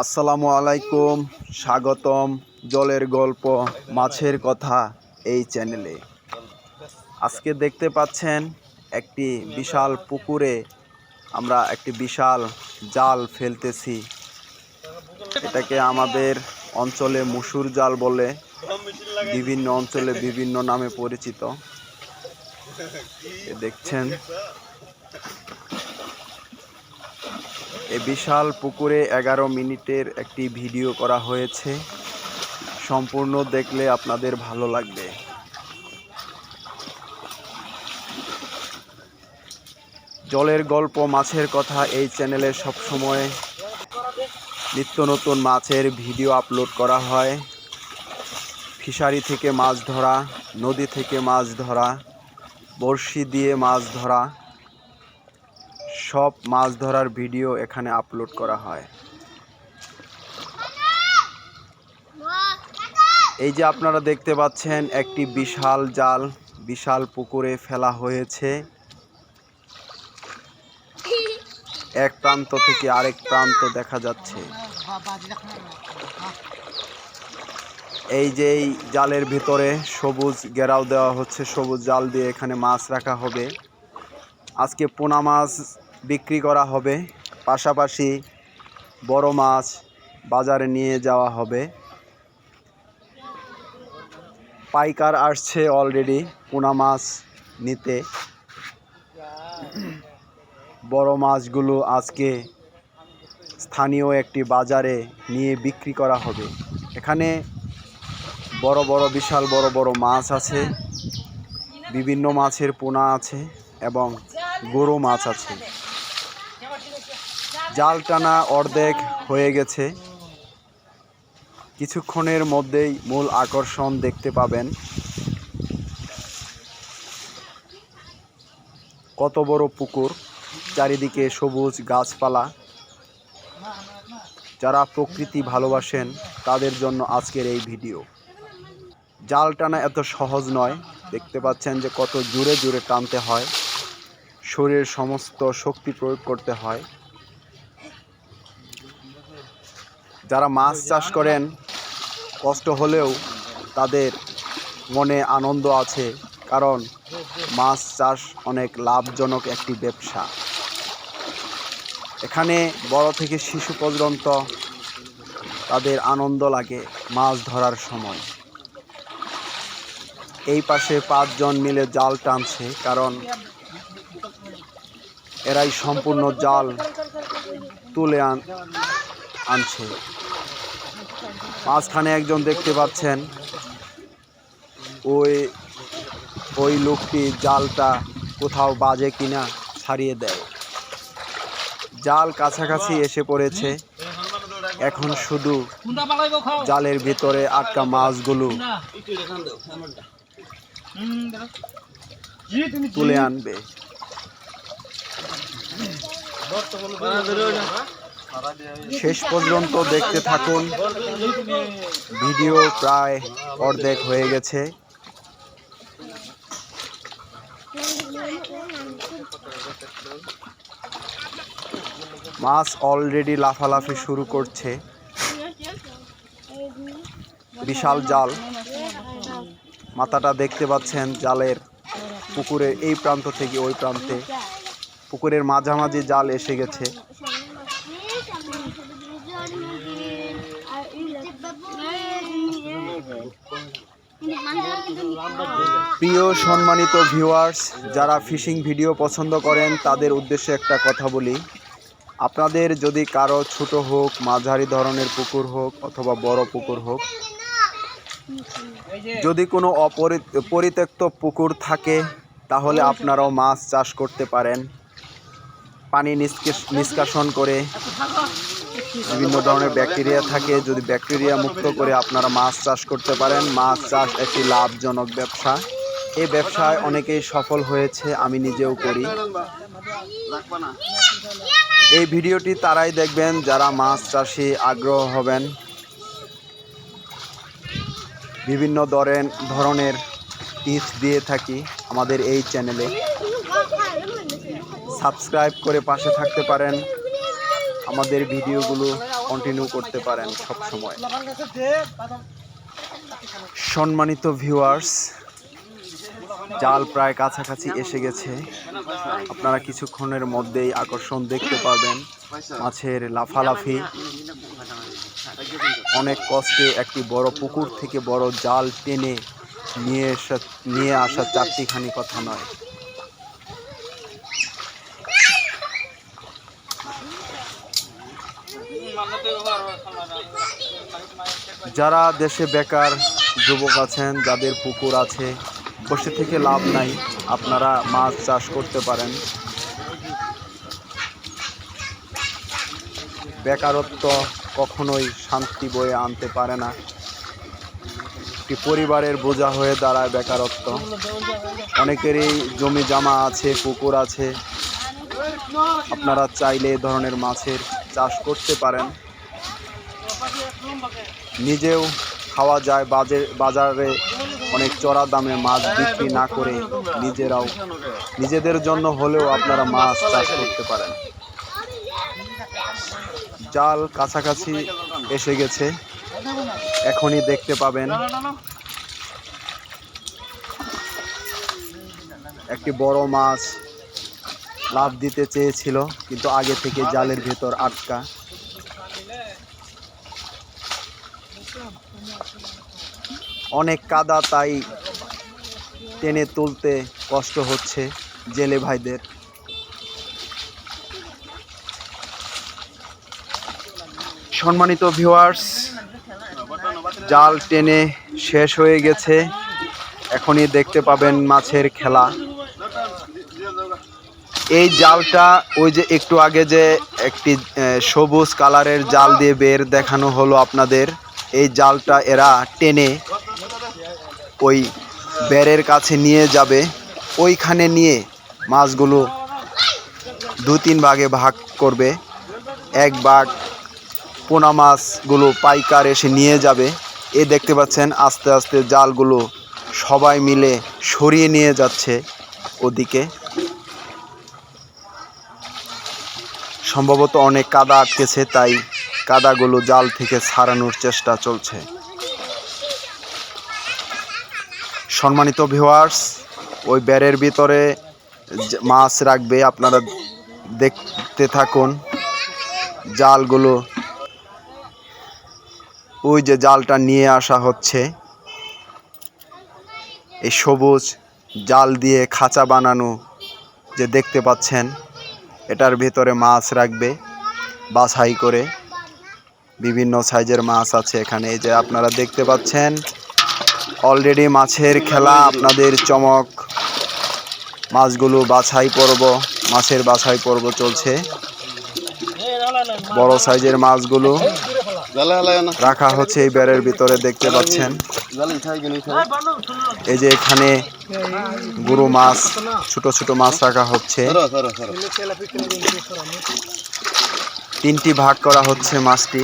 আসসালামু আলাইকুম, স্বাগতম জলের গল্প, মাছের কথা এই চ্যানেলে। আজকে দেখতে পাচ্ছেন একটি বিশাল পুকুরে আমরা একটি বিশাল জাল ফেলতেছি। এটাকে আমাদের অঞ্চলে মুসুর জাল বলে, বিভিন্ন অঞ্চলে বিভিন্ন নামে পরিচিত। দেখছেন এ বিশাল পুকুরে এগারো মিনিটের একটি ভিডিও করা হয়েছে। সম্পূর্ণ দেখলে আপনাদের ভালো লাগবে। জলের গল্প, মাছের কথা এই চ্যানেলে সবসময় নিত্য নতুন মাছের ভিডিও আপলোড করা হয়। ফিশারি থেকে মাছ ধরা, নদী থেকে মাছ ধরা, বড়শি দিয়ে মাছ ধরা সব মাছ ধরার ভিডিও এখানে আপলোড করা হয়। এই যে আপনারা দেখতে পাচ্ছেন, একটি বিশাল জাল, বিশাল পুকুরে ফেলা হয়েছে। এক প্রান্ত থেকে আরেক প্রান্ত দেখা যাচ্ছে। এই যে এই জালের ভিতরে সবুজ ঘেরাও দেওয়া হচ্ছে, সবুজ জাল দিয়ে এখানে মাছ রাখা হবে। আজকে পোনা মাছ বিক্রি করা হবে। পাশাপাশি বড় মাছ বাজারে নিয়ে যাওয়া হবে। পাইকার আসছে অলরেডি পোনা মাছ নিতে। বড় মাছগুলো আজকে স্থানীয় একটি বাজারে নিয়ে বিক্রি করা হবে। এখানে বড় বড় বিশাল বড় বড় মাছ আছে। বিভিন্ন মাছের পোনা আছে এবং গরু মাছ আছে। জাল টানা অর্ধেক হয়ে গেছে। কিছুক্ষণের মধ্যেই মূল আকর্ষণ দেখতে পাবেন। কত বড় পুকুর, চারিদিকে সবুজ গাছপালা। যারা প্রকৃতি ভালোবাসেন, তাদের জন্য আজকের এই ভিডিও। জাল টানা এত সহজ নয়, দেখতে পাচ্ছেন যে কত জোরে জোরে টানতে হয়। শরীরের সমস্ত শক্তি প্রয়োগ করতে হয়। যারা মাছ চাষ করেন, কষ্ট হলেও তাদের মনে আনন্দ আছে, কারণ মাছ চাষ অনেক লাভজনক একটি ব্যবসা। এখানে বড় থেকে শিশু পর্যন্ত তাদের আনন্দ লাগে মাছ ধরার সময়। এই পাশে পাঁচজন মিলে জাল টানছে, কারণ এরাই সম্পূর্ণ জাল তুলে আন আনছে। মাঝখানে একজন দেখতে পাচ্ছেন। ওই ওই লোকটি জালটা কোথাও বাজে কিনা ছাড়িয়ে দেয়। জাল কাছাকাছি এসে পড়েছে। এখন শুধু জালের ভিতরে আটকা মাছগুলো তুলে আনবে। শেষ পর্যন্ত দেখতে থাকুন। ভিডিও প্রায় অর্ধেক হয়ে গেছে। মাছ অলরেডি লাফালাফি শুরু করছে। বিশাল জাল। মাথাটা দেখতে পাচ্ছেন জালের পুকুরের এই প্রান্ত থেকে ওই প্রান্তে। পুকুরের মাঝামাঝি জাল এসে গেছে। প্রিয় সম্মানিত ভিউয়ার্স যারা ফিশিং ভিডিও পছন্দ করেন, তাদের উদ্দেশ্যে একটা কথা বলি। আপনাদের যদি কারও ছোট হোক, মাঝারি ধরনের পুকুর হোক, অথবা বড় পুকুর হোক, যদি কোনো অপরি পরিত্যক্ত পুকুর থাকে, তাহলে আপনারাও মাছ চাষ করতে পারেন। পানি নিষ্কাশ- নিষ্কাশন করে বিভিন্ন ধরনের ব্যাকটেরিয়া থাকে, যদি ব্যাকটেরিয়া মুক্ত করে আপনারা মাছ চাষ করতে পারেন। মাছ চাষ একটি লাভজনক ব্যবসা। এই ব্যবসায় অনেকেই সফল হয়েছে, আমি নিজেও করি। এই ভিডিওটি তারাই দেখবেন, যারা মাছ চাষে আগ্রহ হবেন। বিভিন্ন ধরেন, ধরনের টিপস দিয়ে থাকি আমাদের এই চ্যানেলে। সাবস্ক্রাইব করে পাশে থাকতে পারেন। আমাদের ভিডিওগুলো কন্টিনিউ করতে পারেন সব সময়। সম্মানিত ভিউয়ার্স জাল প্রায় কাছাকাছি এসে গেছে। আপনারা কিছুক্ষণের মধ্যেই আকর্ষণ দেখতে পারবেন মাছের লাফালাফি। অনেক কষ্টে একটি বড় পুকুর থেকে বড় জাল টেনে নিয়ে এসে নিয়ে আসা চারটিখানি কথা নয়। যারা দেশে বেকার যুবক আছেন, যাদের পুকুর আছে, বসে থেকে লাভ নাই, আপনারা মাছ চাষ করতে পারেন। বেকারত্ব কখনোই শান্তি বয়ে আনতে পারে না। একটি পরিবারের বোঝা হয়ে দাঁড়ায় বেকারত্ব। অনেকেরই জমি জামা আছে, পুকুর আছে। আপনারা চাইলে এ ধরনের মাছের চাষ করতে পারেন। নিজেও খাওয়া যায়, বাজে, বাজারে অনেক চড়া দামে মাছ বিক্রি না করে নিজেরাও, নিজেদের জন্য হলেও আপনারা মাছ চাষ করতে পারেন। জাল কাছাকাছি এসে গেছে, এখনই দেখতে পাবেন। একটি বড় মাছ লাভ দিতে চেয়েছিল, কিন্তু আগে থেকে জালের ভেতর আটকা। অনেক কাদা তাই টেনে তুলতে কষ্ট হচ্ছে জেলে ভাইদের। সম্মানিত ভিউয়ার্স জাল টেনে শেষ হয়ে গেছে। এখনই দেখতে পাবেন মাছের খেলা। এই জালটা ওই যে একটু আগে যে একটি সবুজ কালারের জাল দিয়ে বের দেখানো হলো আপনাদের। এই জালটা এরা টেনে ওই বেরের কাছে নিয়ে যাবে। ওইখানে নিয়ে মাছগুলো দু তিন ভাগে ভাগ করবে। এক ভাগ পোনা মাছগুলো পাইকার এসে নিয়ে যাবে। এ দেখতে পাচ্ছেন আস্তে আস্তে জালগুলো সবাই মিলে সরিয়ে নিয়ে যাচ্ছে ওদিকে। সম্ভবত অনেক কাদা আটকেছে, তাই কাদাগুলো জাল থেকে ছাড়ানোর চেষ্টা চলছে। সম্মানিত ভিউয়ার্স ওই ব্যারের ভিতরে মাছ রাখবে, আপনারা দেখতে থাকুন। জালগুলো, ওই যে জালটা নিয়ে আসা হচ্ছে। এই সবুজ জাল দিয়ে খাঁচা বানানো যে দেখতে পাচ্ছেন, এটার ভিতরে মাছ রাখবে বাছাই করে। বিভিন্ন সাইজের মাছ আছে এখানে, এই যে আপনারা দেখতে পাচ্ছেন। অলরেডি মাছের খেলা, আপনাদের চমক। মাছগুলো বাছাই পর্ব, মাছের বাছাই পর্ব চলছে। বড় সাইজের মাছগুলো রাখা হচ্ছে এই ব্যারের ভিতরে, দেখতে পাচ্ছেন। এই যে এখানে গুরু মাছ, ছোট ছোট মাছ রাখা হচ্ছে। তিনটি ভাগ করা হচ্ছে মাছটি।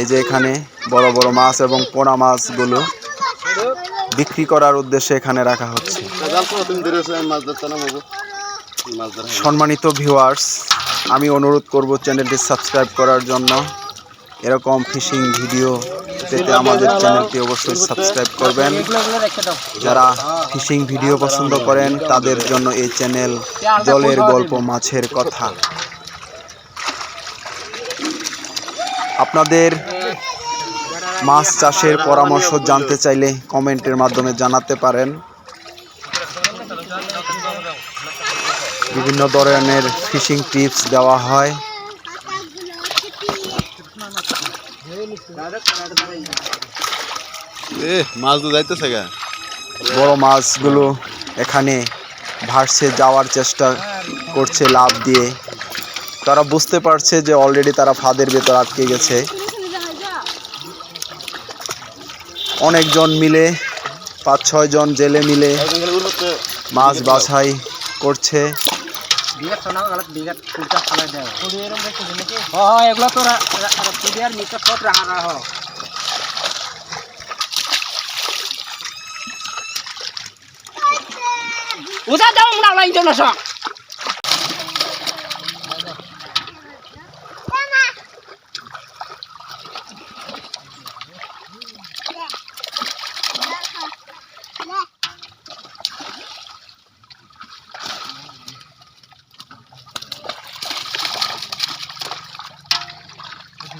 এই যে এখানে বড় বড় মাছ এবং পোনা মাছগুলো। বিক্রি করার উদ্দেশ্যে এখানে রাখা হচ্ছে। সম্মানিত ভিউয়ার্স আমি অনুরোধ করব চ্যানেলটি সাবস্ক্রাইব করার জন্য। এরকম ফিশিং ভিডিও পেতে আমাদের চ্যানেলটি অবশ্যই সাবস্ক্রাইব করবেন। যারা ফিশিং ভিডিও পছন্দ করেন, তাদের জন্য এই চ্যানেল জলের গল্প, মাছের কথা। আপনাদের মাছ চাষের পরামর্শ জানতে চাইলে কমেন্টের মাধ্যমে জানাতে পারেন। বিভিন্ন ধরনের ফিশিং টিপস দেওয়া হয়। এ মাছ তো যাইতেছে বড় মাছগুলো এখানে ভাসছে যাওয়ার চেষ্টা করছে লাভ দিয়ে। তারা বুঝতে পারছে যে অলরেডি তারা ফাঁদের ভেতর আটকে গেছে। অনেকজন মিলে পাঁচ ছয় জন জেলে মিলে মাছ বাছাই করছে। না লাইন জন্য সব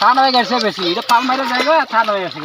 থান হয়ে গেছে বেশি। এটা পাল মারা জায়গা থান হয়ে গেছে।